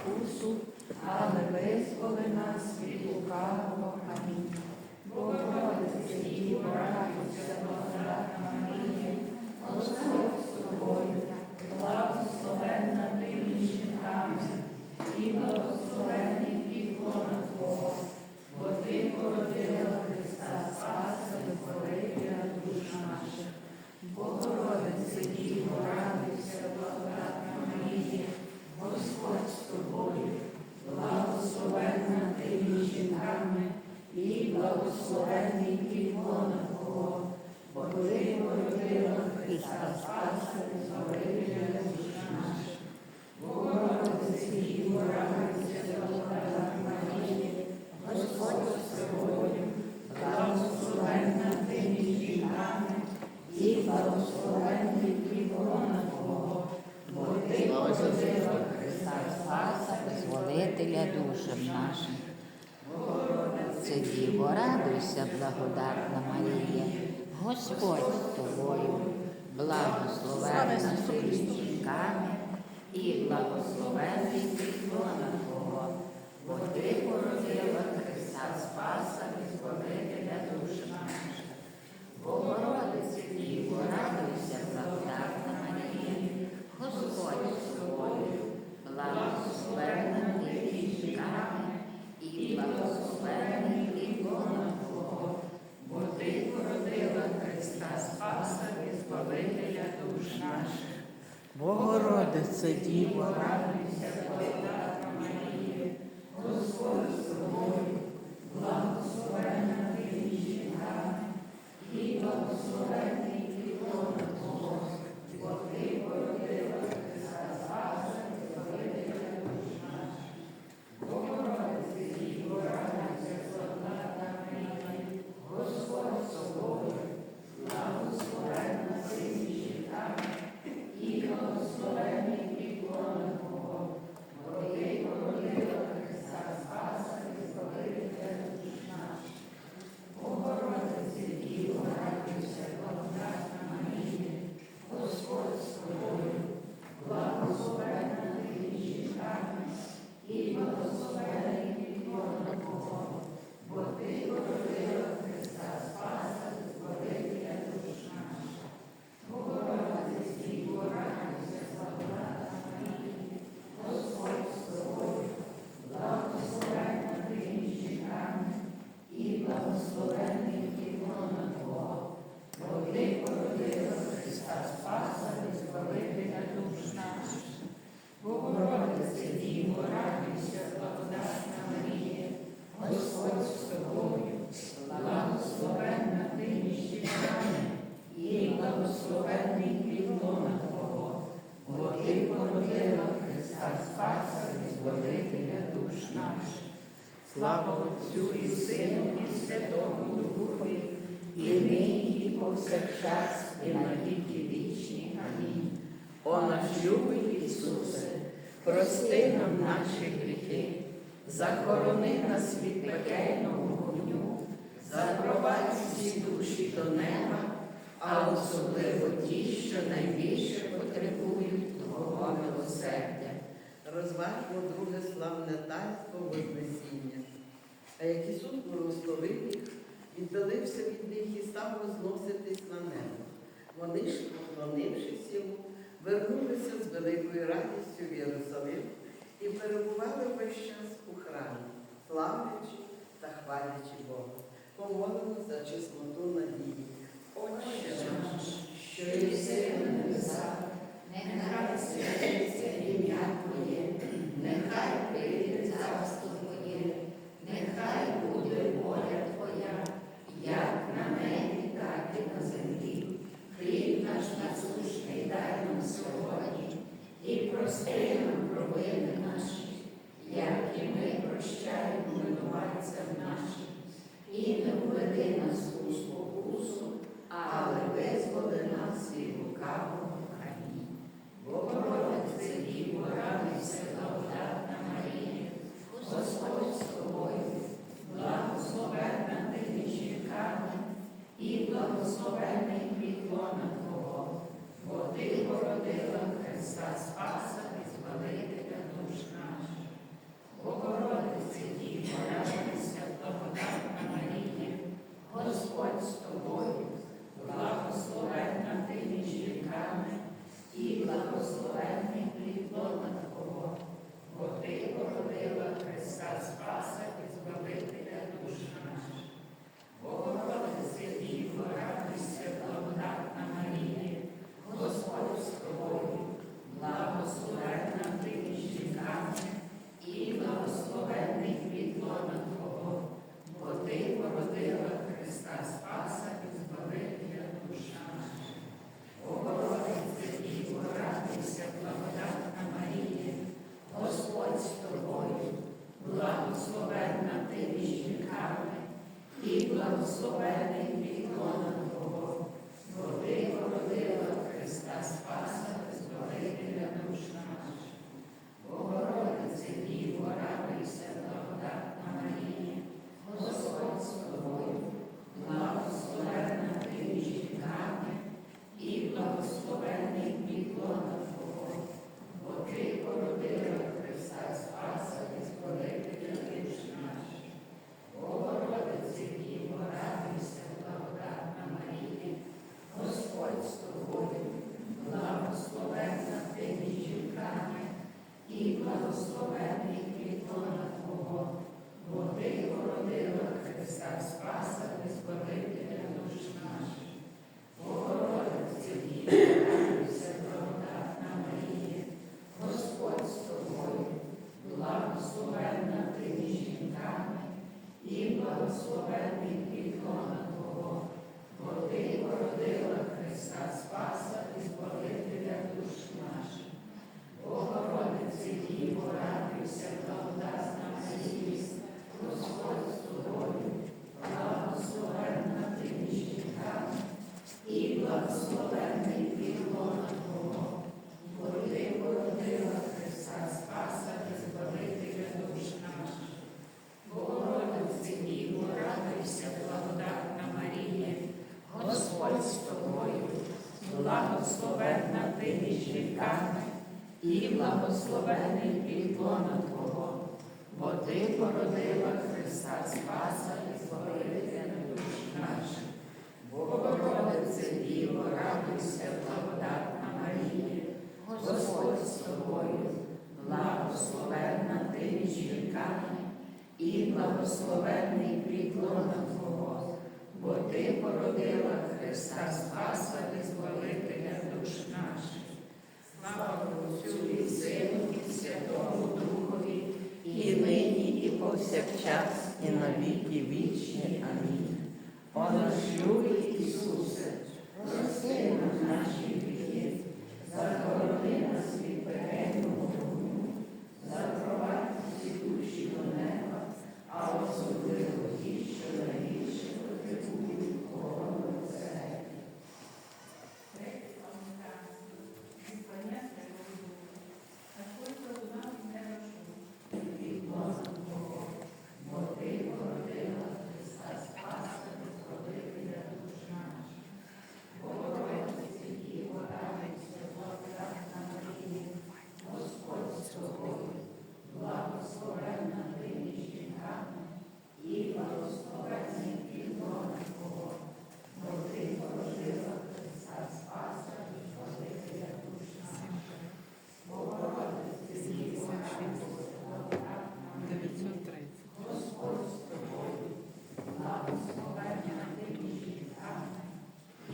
вкусу, але без колена світу лукавого. Амінь. Богородице, і порадуйся, благодать до неба, а особливо ті, що найбільше потребують Твого милосердя. Розважмо, друге славне тайство Вознесіння. А як Ісус благословив їх, віддалився від них і став розноситись на небо. Вони ж, поклонившись йому, вернулися з великою радістю в Єрусалим і перебували весь час у храмі, славлячи та хвалячи Бога помолимо за чесноту надії. Отче наш, що і на небесах, нехай святиться ім'я Твоє, нехай прийде царство Твоє, нехай буде. Благословений підлона Твого, бо Ти породила Христа Спаса і Збавителя душ наших. Богородице Діво, радуйся, благодатна Марія, Господь з тобою, благословенна ти між жінками, і благословенний підлона Твого, бо Ти породила Христа Спаса і Збавителя душ наших. Слава Отцю і Сину і Святому Духові, і нині, і повсякчас, і на віки вічні. Амінь. О наш любий Ісусе, прости нам наші гріхи, захорони нас від пекельного вогню, запровадь всі душі до неба, а особливо ті, що найбільше потребують охорони церкви.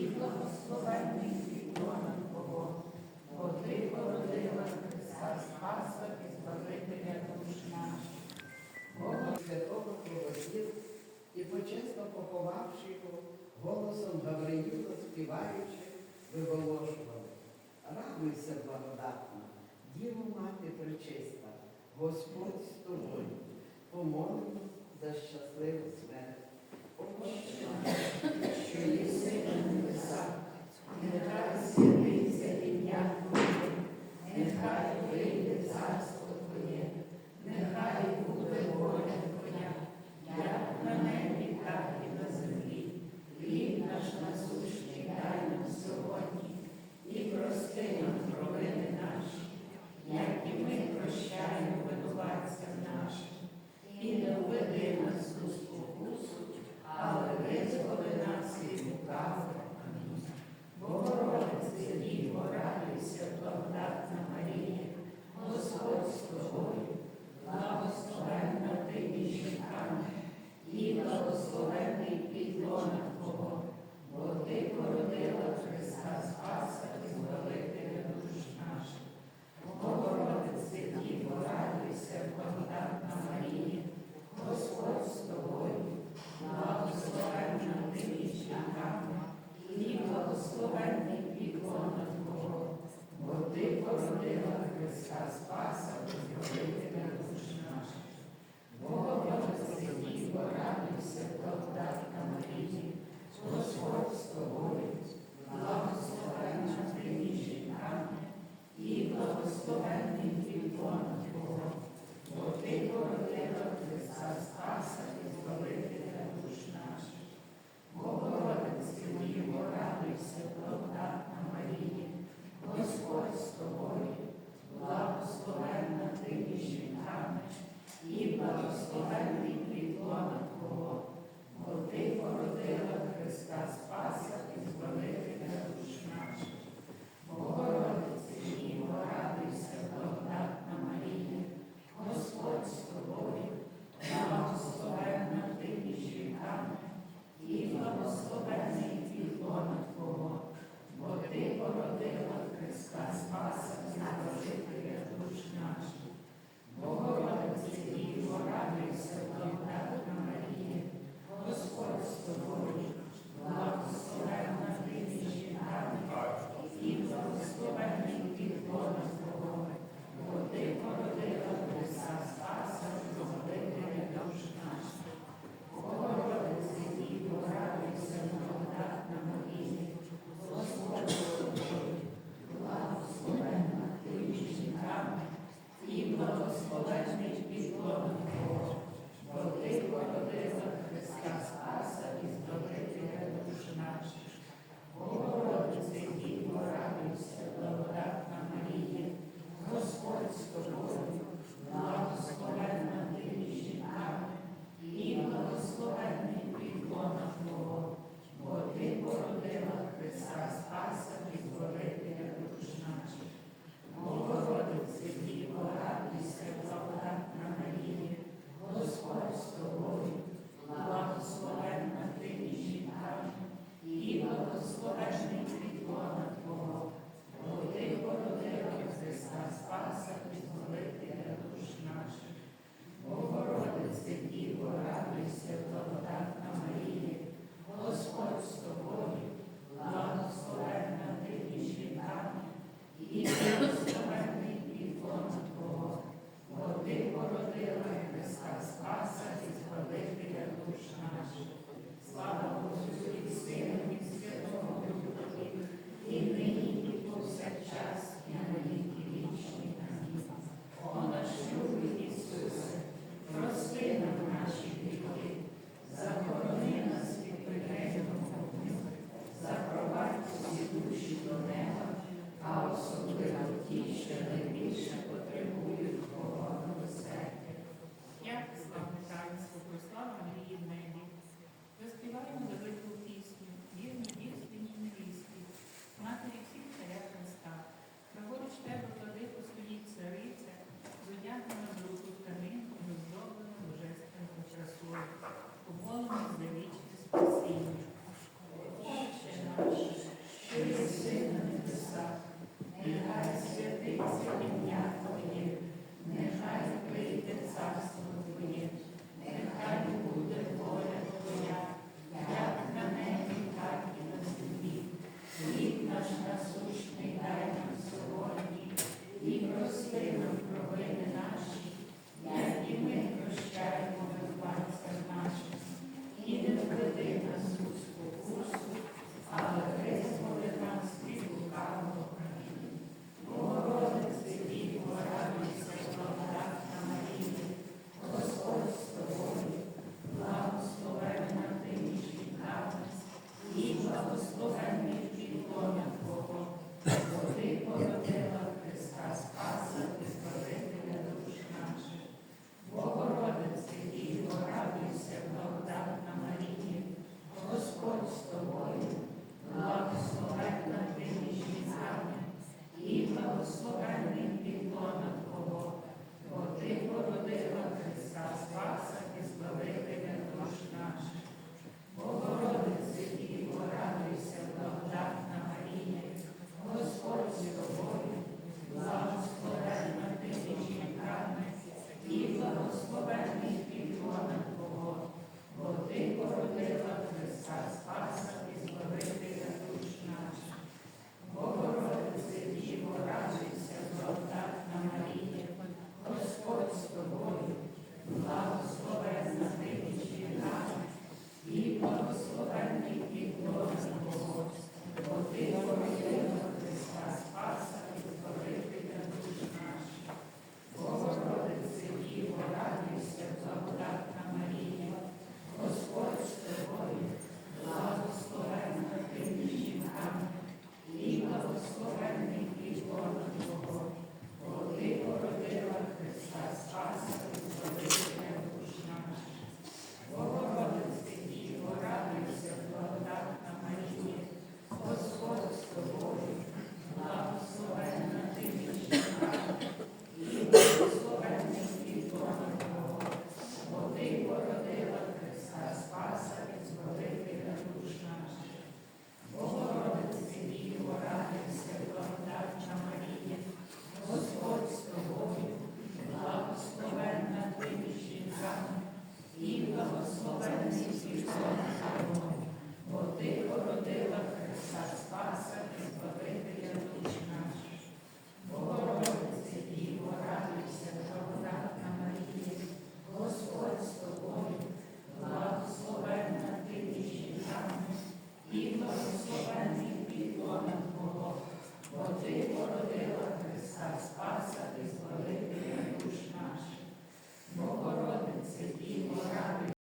і благословенний підлона Твого, бо Ти породила Христа Спаса і Збавителя душ наших. Бога святого проводів і почесно поховавши його, голосом Гавриїла співаючи, виголошували. Радуйся, благодатна, Діло мати причиста, Господь з тобою, помолимо за щасливу смерть. Отче що єси на небесах, нехай So i Bog